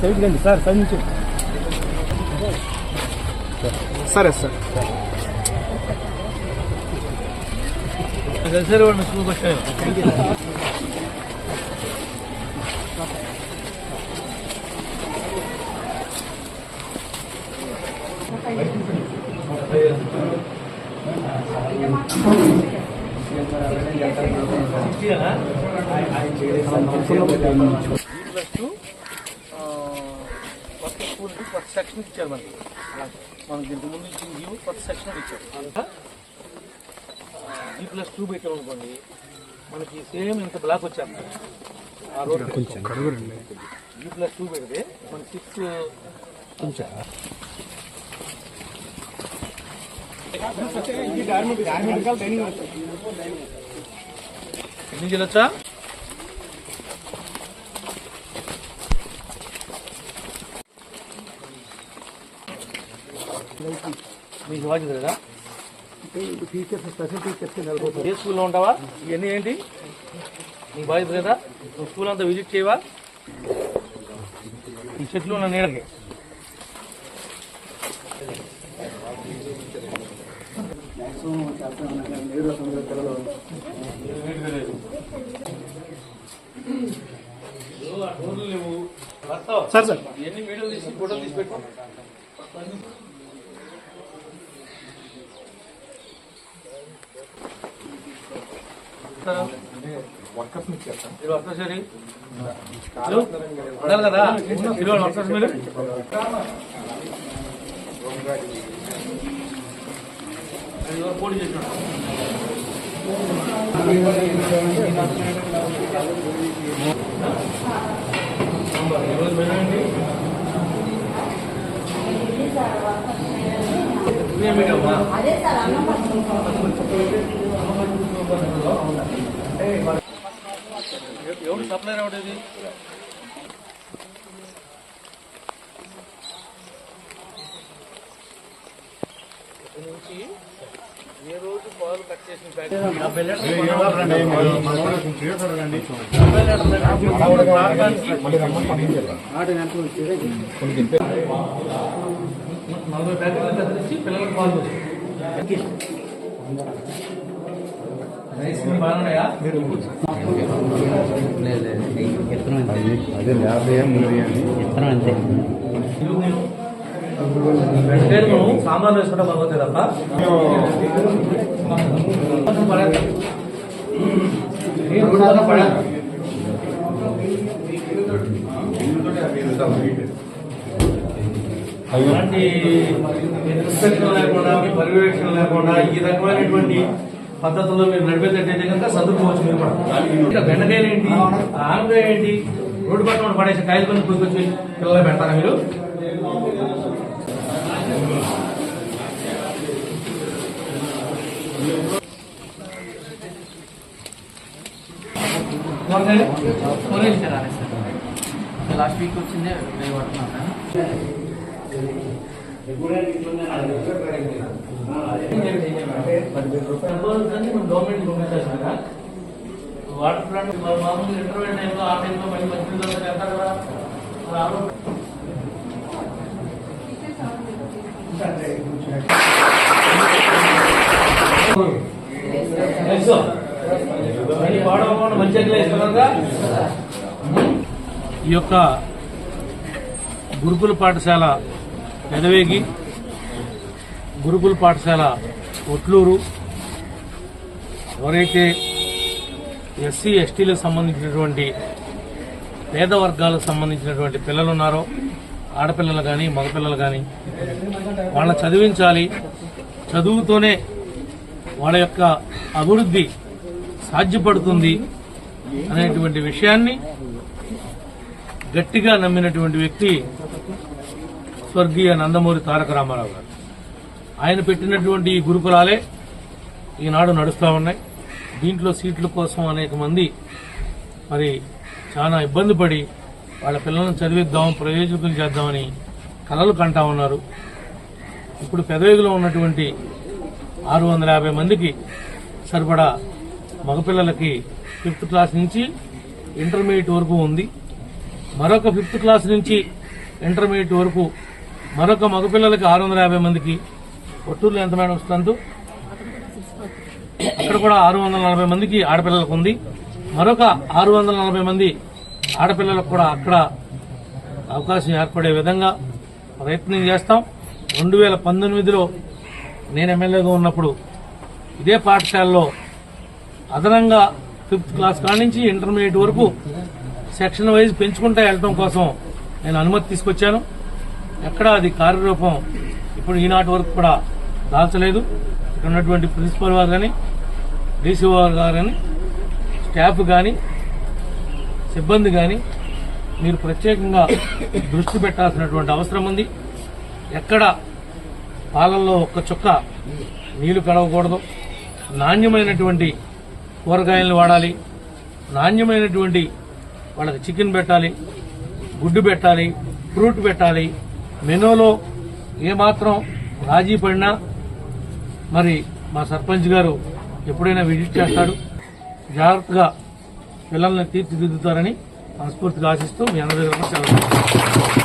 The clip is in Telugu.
సైడ్ రండి సార్ సైడ్ నుంచి సరే సార్ ప్లస్ టూ కొత్త స్కూల్కి కొత్త సెక్షన్ ఇచ్చారు మనకి. మనకి ఇంత ముందు ఇచ్చిన జీవో కొత్త సెక్షన్ ఇచ్చారు. జీ ప్లస్ టూ పెట్టాం అనుకోండి మనకి సేమ్ ఇంత బ్లాక్ వచ్చాము ఆ రోడ్ జీ ప్లస్ టూ పెడితే మన సిక్స్ ఎన్ని చేయొచ్చా మీకు బాధ్యత లేదా టీచర్స్ స్పెషల్ టీచర్స్ ఏ స్కూల్లో ఉంటావా? ఇవన్నీ ఏంటి? నీకు బాధ్యత లేదా నువ్వు స్కూల్ అంతా విజిట్ చేయవా? ఈ చెట్లు ఉన్న నీడకి సార్ సార్. ఎన్ని వీడియోలు తీసి ఫోటోలు తీసి పెట్టు. మీరు వర్కర్స్ ఏరి? హలో? ఉండాలి కదా? వర్కర్స్ మీరు? పోటీ చేసినాడు ఈరోజు మెనూ ఎవరు సప్లై రావడేది నుంచి ఏ రోజు పాలు కట్ చేసిన నలభై ప్యాకెట్లు పిల్లలకు పాలు. రైస్ బాగున్నాయా అదే యాభై ఉంది అని వెంటనే సాంబార్ వేసుకుంటే బాగుంటుంది తప్ప. అలాంటి ఇన్స్పెక్షన్ లేకుండా మీ పర్యవేక్షణ లేకుండా ఈ రకమైనటువంటి పద్ధతుల్లో మీరు నడిపేటట్టయితే కనుక చదువుకోవచ్చు మీరు కూడా. ఇంకా బెండకాయలు ఏంటి? ఆనకాయ ఏంటి? రోడ్డు పక్కన పడేసి కాయలు కొని కొనుక్కొచ్చి పిల్లలు పెడతారా మీరు? కూరగాయలు కూరగాయలు ఇచ్చారా లాస్ట్ వీక్ వచ్చిందే రేపు పడుతున్నాను గవర్నమెంట్ పంపించాల్సిందా వాటర్ ప్లాంట్ మామూలు ఇంటర్వ్యూ టైంలో ఆ టైంలో మళ్ళీ మంచి వెళ్తారు కదా ఈ యొక్క గురుకుల పాఠశాల పెదవేగి గురుకుల పాఠశాల ఒట్లూరు ఎవరైతే ఎస్సీ ఎస్టీలకు సంబంధించినటువంటి పేద వర్గాలకు సంబంధించినటువంటి పిల్లలు ఉన్నారో ఆడపిల్లలు కానీ మగపిల్లలు కానీ వాళ్ళని చదివించాలి. చదువుతోనే వాళ్ళ యొక్క అభివృద్ధి సాధ్యపడుతుంది అనేటువంటి విషయాన్ని గట్టిగా నమ్మినటువంటి వ్యక్తి స్వర్గీయ నందమూరి తారక రామారావు గారు. ఆయన పెట్టినటువంటి ఈ గురుకులాలే ఈనాడు నడుస్తూ ఉన్నాయి. దీంట్లో సీట్ల కోసం అనేక మంది మరి చాలా ఇబ్బంది పడి వాళ్ళ పిల్లలను చదివిద్దాం ప్రయోజకులు చేద్దామని కలలు కంటా ఉన్నారు. ఇప్పుడు పెదవేగులో ఉన్నటువంటి ఆరు వందల యాభై మందికి సరిపడా మగపిల్లలకి ఫిఫ్త్ క్లాస్ నుంచి ఇంటర్మీడియట్ వరకు ఉంది. మరొక ఫిఫ్త్ క్లాస్ నుంచి ఇంటర్మీడియట్ వరకు మరొక మగపిల్లలకి ఆరు వందల యాభై మందికి ఒట్టూరులో ఎంత మేడం వస్తుందో అక్కడ కూడా ఆరు వందల నలభై మందికి ఆడపిల్లలకు ఉంది. మరొక ఆరు వందల నలభై మంది ఆడపిల్లలకు కూడా అక్కడ అవకాశం ఏర్పడే విధంగా ప్రయత్నం చేస్తాం. రెండు వేల పంతొమ్మిదిలో నేను ఎమ్మెల్యేగా ఉన్నప్పుడు ఇదే పాఠశాలలో అదనంగా ఫిఫ్త్ క్లాస్ కాడి నుంచి ఇంటర్మీడియట్ వరకు సెక్షన్ వైజ్ పెంచుకుంటా వెళ్ళటం కోసం నేను అనుమతి తీసుకొచ్చాను. ఎక్కడ అది కార్యరూపం ఇప్పుడు ఈనాటి వరకు కూడా దాల్చలేదు. ఇక్కడ ఉన్నటువంటి ప్రిన్సిపల్ వారు కానీ డీసీ వారు కానీ స్టాఫ్ కానీ సిబ్బంది కానీ మీరు ప్రత్యేకంగా దృష్టి పెట్టాల్సినటువంటి అవసరం ఉంది. ఎక్కడ పాలల్లో ఒక్క చుక్క నీళ్ళు కడవకూడదు. నాణ్యమైనటువంటి కూరగాయలను వాడాలి. నాణ్యమైనటువంటి వాళ్ళకి చికెన్ పెట్టాలి గుడ్డు పెట్టాలి ఫ్రూట్ పెట్టాలి. మెనూలో ఏమాత్రం రాజీ పడినా మరి మా సర్పంచ్ గారు ఎప్పుడైనా విజిట్ చేస్తాడు. జాగ్రత్తగా పిల్లల్ని తీర్చిదిద్దుతారని మనస్ఫూర్తిగా ఆశిస్తూ మీ అందరి సెలవు